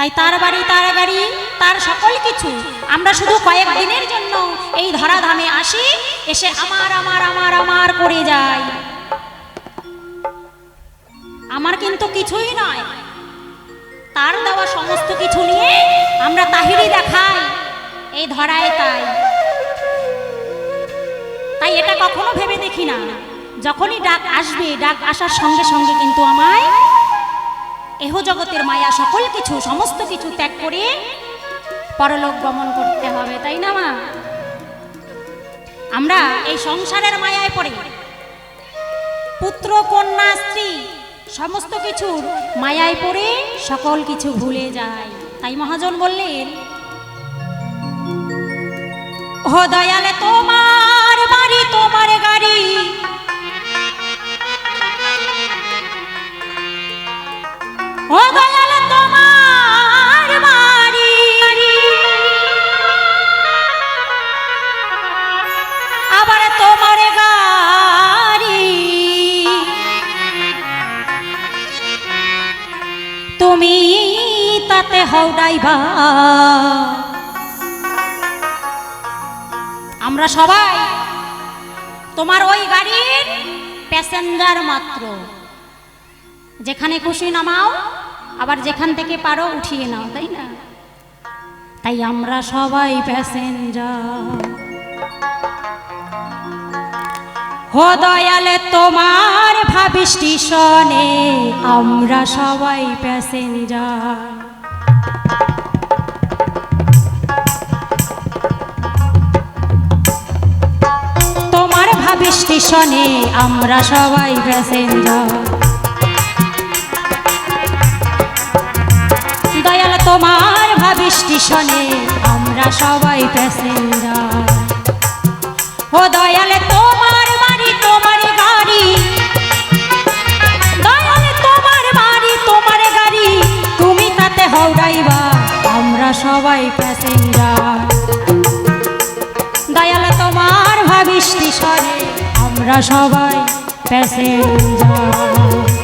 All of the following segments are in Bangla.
তাই তার বাড়ি, তার গাড়ি তার সকল কিছু। আমরা শুধু কয়েক দিনের জন্য এই ধরাধামে আসি, এসে আমার আমার আমার আমার করে যাই। আমার কিন্তু কিছুই নয়। তার দেওয়া সমস্ত কিছু নিয়ে আমরা তাহিরি দেখাই। এই ধরায় তাই। তাই এটা কখনো ভেবে দেখি না। যখনই ডাক আসবে, ডাক আসার সঙ্গে সঙ্গে কিন্তু আমায় এহ জগতের মায়া সকল কিছু, সমস্ত কিছু ত্যাগ করে পরলোক গমন করতে হবে, তাই না মা? আমরা এই সংসারের মায়ায় পড়ে। পুত্র, কন্যা, স্ত্রী, সমস্ত কিছুর মায়ায় পড়ে সকল কিছু ভুলে যায়। তাই মহাজন বললেন ও দয়ালে তোমার বাড়ি, তোমার গাড়ি ও তোমার বাড়ি। আবার তোমার গাড়ি। তুমি তাতে হও ড্রাইভার। আমরা সবাই তোমার ওই গাড়ির প্যাসেঞ্জার মাত্র। যেখানে খুশি নামাও। আবার যেখান থেকে পারো উঠিয়ে নাও, তাই না? তাই আমরা সবাই প্যাসেঞ্জার। হো দয়ালে তোমার ভাবি স্টেশনে আমরা সবাই প্যাসেঞ্জার। তোমার ভাবি স্টেশনে আমরা সবাই প্যাসেঞ্জার। তোমার ভাবি স্টেশনে আমরা সবাই প্যাসেঞ্জার ও দয়ালে তোমার বাড়ি, তোমার গাড়ি। দয়ালে তোমার বাড়ি, তোমার গাড়ি। তুমি তাতে হও ড্রাইভার আমরা সবাই প্যাসেঞ্জার দয়ালে তোমার ভাবি স্টেশনে আমরা সবাই প্যাসেঞ্জার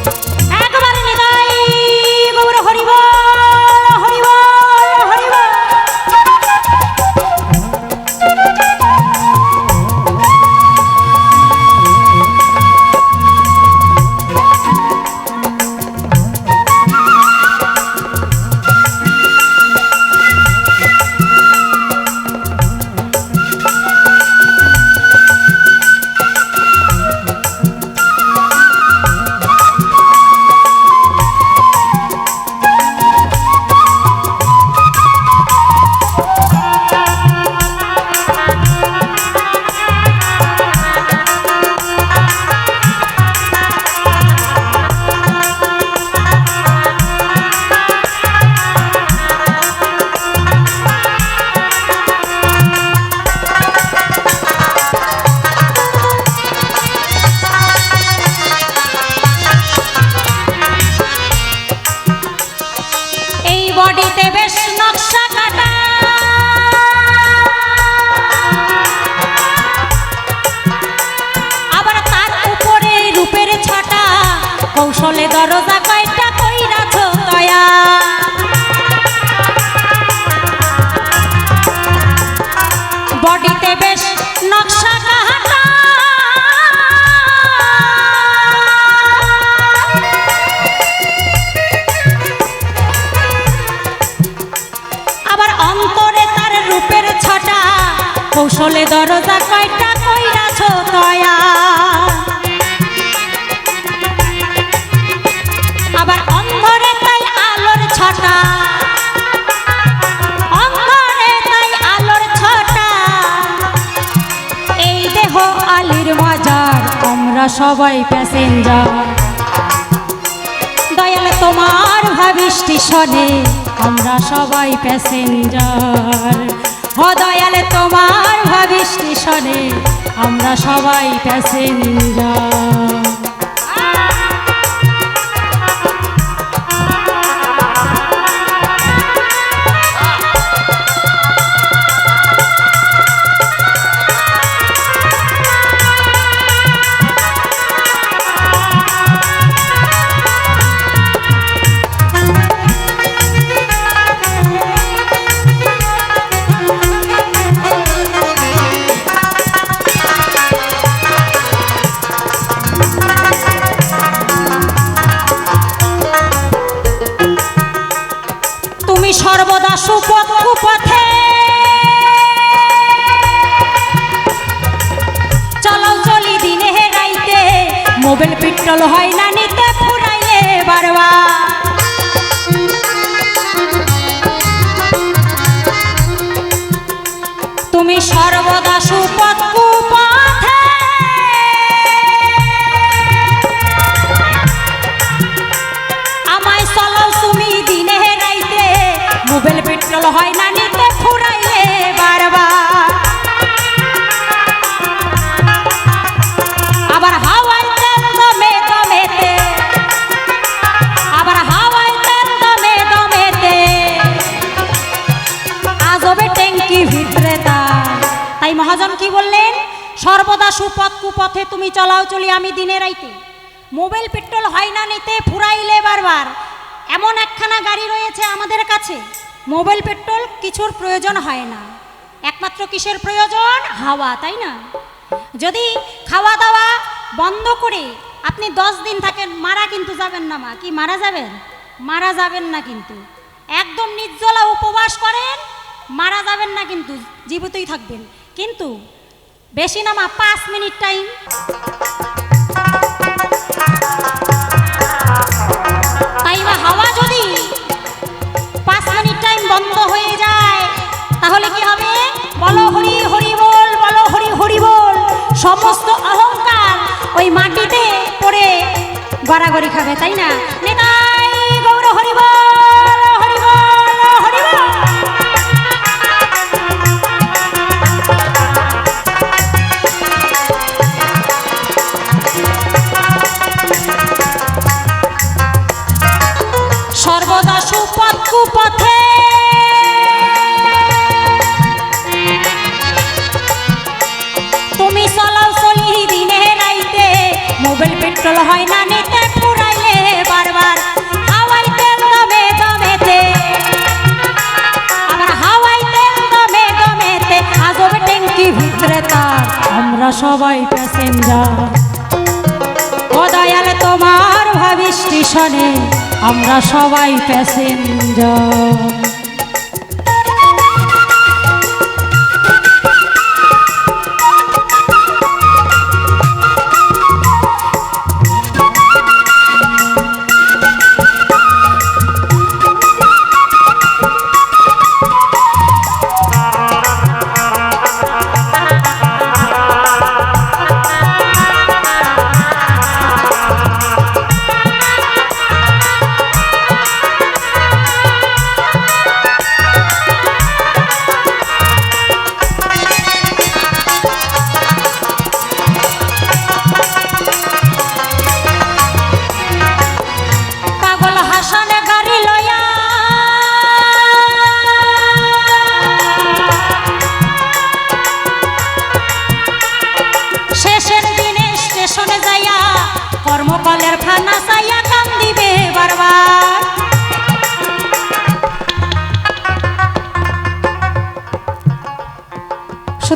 বডিতে বেশ নকশা কাটা আবার অন্তরে তার রূপের ছটা কৌশলে দরজা কয়টা সবাই প্যাসেঞ্জার দয়াল তোমার ভাবি স্টেশনে আমরা সবাই প্যাসেঞ্জার হ দয়াল তোমার ভাবি স্টেশনে আমরা সবাই প্যাসেঞ্জার নোবেল পিট্টল হয় না নিতে কুপথে তুমি চলাও চলি আমি দিনে রাইতে মোবাইল পেট্রোল হয় না নিতে, ফুরাইলে বারবার। এমন একখানা গাড়ি রয়েছে আমাদের কাছে। মোবাইল পেট্রোল কিছুর প্রয়োজন হয় না। একমাত্র কিসের প্রয়োজন? হাওয়া, তাই না? যদি খাওয়া দাওয়া বন্ধ করে আপনি দশ দিন থাকেন, মারা কিন্তু যাবেন না মা। কি, মারা যাবেন? মারা যাবেন না কিন্তু। একদম নির্জলা উপবাস করেন, মারা যাবেন না কিন্তু, জীবিতই থাকবেন। কিন্তু বেশি না মা পাঁচ মিনিট টাইম। তাই বা হাওয়া যদি পাঁচ মিনিট টাইম বন্ধ হয়ে যায়, তাহলে কি হবে? বলো হরি হরি বল, বলো হরি হরি বল। সমস্ত অহংকার ওই মাটিতে পড়ে গড়াগড়ি খাবে, তাই না? নেতাই গৌর হরি বল। মোবাইল হয় না নিতে পুরাইলে বারবার। হাওয়াই তেল দমে দমেতে। আবার ট্যাঙ্কি ভিতরে তার। আমরা সবাই প্যাসেঞ্জার। দয়াল, তোমার ভাবি স্টেশনে আমরা সবাই প্যাসেঞ্জার।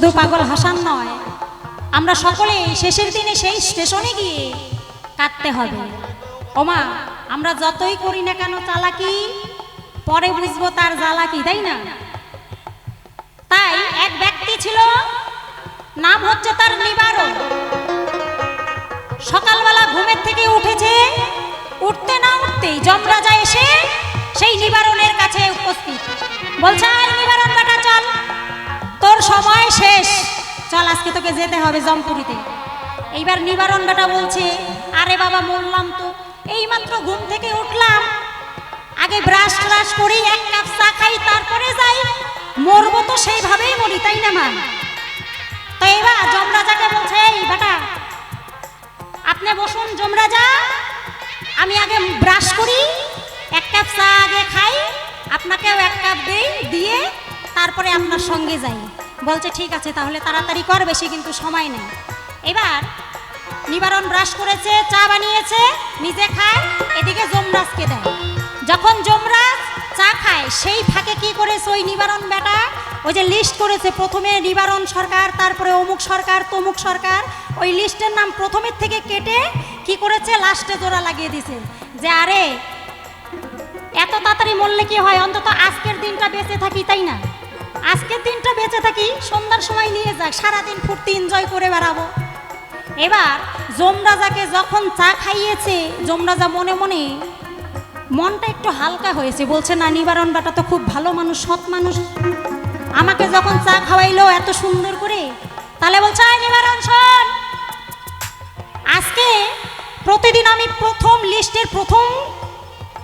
শুধু পাগল হাসান নয়, আমরা সকলে শেষের দিনে সেই স্টেশনে গিয়ে কাটতে হবে। ওমা, আমরা যতই করি না কেন চালাকি, পরে বুঝব তার জ্বালাকি তাই না? তাই এক ব্যক্তি ছিল, নাম হচ্ছে তার নিবারণ। সকালবেলা ঘুমের থেকে উঠেছে, উঠতে না উঠতেই যমরাজা এসে সেই নিবারণের কাছে উপস্থিত। বলছে "আয় নিবারণ তোর সময় শেষ। চল, আজকে তোকে যেতে হবে জমপুরিতে। এইবার নিবারণ বেটা বলছে, আরে বাবা, মরলাম তো। এইমাত্র ঘুম থেকে উঠলাম। আগে ব্রাশ ট্রাশ করি, এক কাপ চা খাই, তারপরে যাই। মরবো তো সেইভাবেই মরি, তাই না, মা? তো এবার যমরাজাকে বলছে, এই বেটা, আপনি বসুন যমরাজা। আমি আগে ব্রাশ করি, এক কাপ চা আগে খাই, আপনাকেও এক কাপ দিই, দিয়ে তারপরে আপনার সঙ্গে যাই। বলছে, ঠিক আছে, তাহলে তাড়াতাড়ি কর, বেশি কিন্তু সময় নেই। এবার নিবারণ ব্রাশ করেছে, চা বানিয়েছে, নিজে খায়, এদিকে যমরাজকে দেয়। যখন যমরাজ চা খায়, সেই ফাঁকে কি করেছে ওই নিবারণ বেটা ওই যে লিস্ট করেছে, প্রথমে নিবারণ সরকার, তারপরে অমুক সরকার, তমুক সরকার। ওই লিস্টের নাম প্রথমের থেকে কেটে কি করেছে? লাস্টে জোড়া লাগিয়ে দিছে যে, আরে, এত তাড়াতাড়ি মরলে কি হয়? অন্তত আজকের দিনটা বেঁচে থাকি, তাই না? আজকের দিনটা বেঁচে থাকি, সন্ধ্যার সময় নিয়ে যাক, সারাদিন ফুর্তি এনজয় করে বেড়াবো। এবার যমরাজাকে যখন চা খাইয়েছে, যমরাজা মনে মনে মনটা একটু হালকা হয়েছে, বলছে, না, নিবারণ বেটা তো খুব ভালো মানুষ, সৎ মানুষ। আমাকে যখন চা খাওয়াইলো এত সুন্দর করে, তাহলে বলছে, "আয় নিবারণ, শোন। আজকে প্রতিদিন আমি প্রথম লিস্টের প্রথম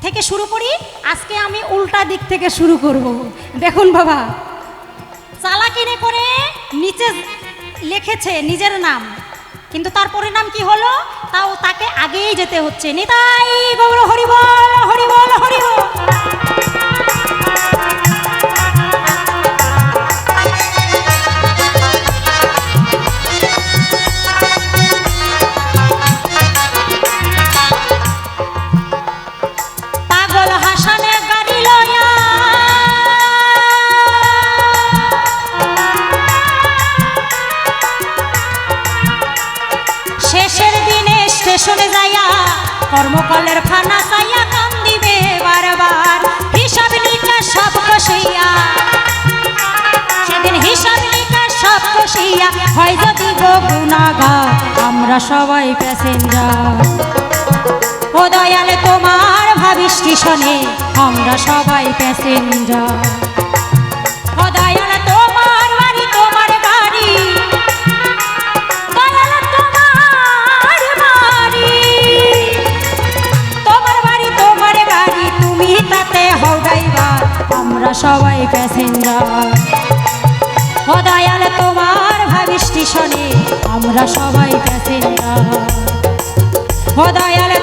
থেকে শুরু করি, আজকে আমি উল্টা দিক থেকে শুরু করব। দেখুন বাবা চালাকিনে করে নিচে লিখেছে নিজের নাম। কিন্তু তার পরিণাম কি হলো? তাও তাকে আগেই যেতে হচ্ছে। নিতাই গৌর হরিবল! স্টেশনে যাইয়া কর্মকলের খানা চাইয়া কাম দিবে বারবার। হিসাব নিকাশ সব কষিয়া। সেদিন হিসাব নিকাশ সব কষিয়া। হয় যদি গো আমরা সবাই প্যাসেঞ্জার। ও দয়ালে তোমার ভাবি স্টেশনে আমরা সবাই প্যাসেঞ্জার। আমরা সবাই প্যাসেঞ্জার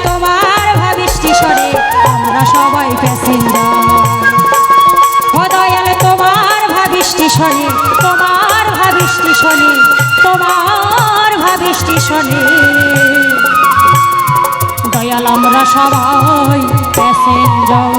তোমার ভাবি স্টেশনে আমরা সবাই প্যাসেঞ্জার ও দয়াল, তোমার ভাবি স্টেশনে তোমার ভাবি স্টেশনে তোমার ভাবি স্টেশনে দয়াল, আমরা সবাই প্যাসেঞ্জার